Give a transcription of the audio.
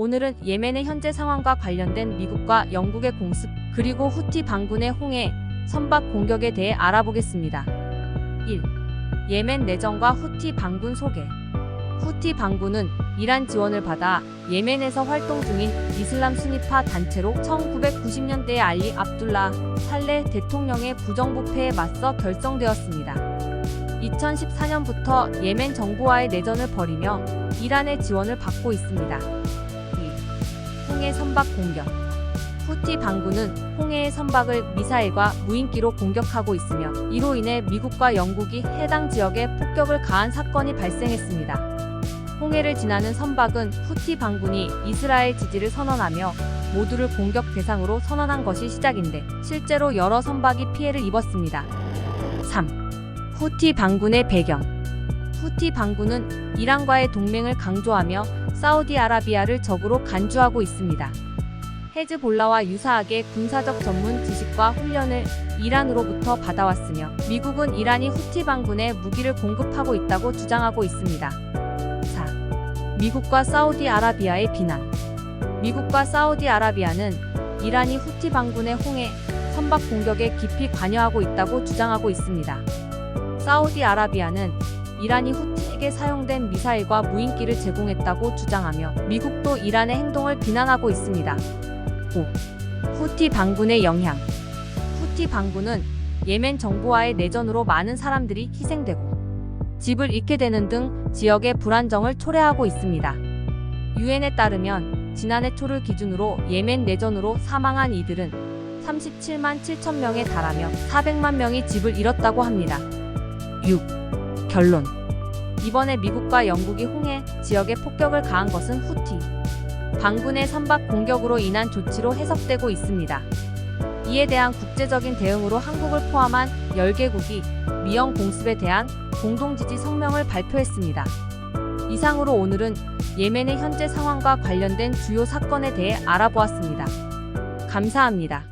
오늘은 예멘의 현재 상황과 관련된 미국과 영국의 공습, 그리고 후티 반군의 홍해, 선박 공격에 대해 알아보겠습니다. 1. 예멘 내정과 후티 반군 소개. 후티 반군은 이란 지원을 받아 예멘에서 활동 중인 이슬람 순위파 단체로 1990년대에 알리 압둘라 살레 대통령의 부정부패에 맞서 결성되었습니다. 2014년부터 예멘 정부와의 내전을 벌이며 이란의 지원을 받고 있습니다. 2. 홍해 선박 공격. 후티 반군은 홍해의 선박을 미사일과 무인기로 공격하고 있으며 이로 인해 미국과 영국이 해당 지역에 폭격을 가한 사건이 발생했습니다. 홍해를 지나는 선박은 후티 반군이 이스라엘 지지를 선언하며 모두를 공격 대상으로 선언한 것이 시작인데 실제로 여러 선박이 피해를 입었습니다. 3. 후티 반군의 배경 후티 반군은 이란과의 동맹을 강조하며 사우디아라비아를 적으로 간주하고 있습니다. 헤즈볼라와 유사하게 군사적 전문 지식과 훈련을 이란으로부터 받아왔으며 미국은 이란이 후티 반군에 무기를 공급하고 있다고 주장하고 있습니다. 4. 미국과 사우디아라비아의 비난 미국과 사우디아라비아는 이란이 후티 반군의 홍해 선박 공격에 깊이 관여하고 있다고 주장하고 있습니다. 사우디아라비아는 이란이 후티에게 사용된 미사일과 무인기를 제공했다고 주장하며 미국도 이란의 행동을 비난하고 있습니다. 5. 후티 반군의 영향 후티 반군은 예멘 정부와의 내전으로 많은 사람들이 희생되고 집을 잃게 되는 등 지역의 불안정을 초래하고 있습니다. 유엔에 따르면 지난해 초를 기준으로 예멘 내전으로 사망한 이들은 37만 7천 명에 달하며 400만 명이 집을 잃었다고 합니다. 6. 결론 이번에 미국과 영국이 홍해 지역에 폭격을 가한 것은 후티 반군의 선박 공격으로 인한 조치로 해석되고 있습니다. 이에 대한 국제적인 대응으로 한국을 포함한 10개국이 미영 공습에 대한 공동지지 성명을 발표했습니다. 이상으로 오늘은 예멘의 현재 상황과 관련된 주요 사건에 대해 알아보았습니다. 감사합니다.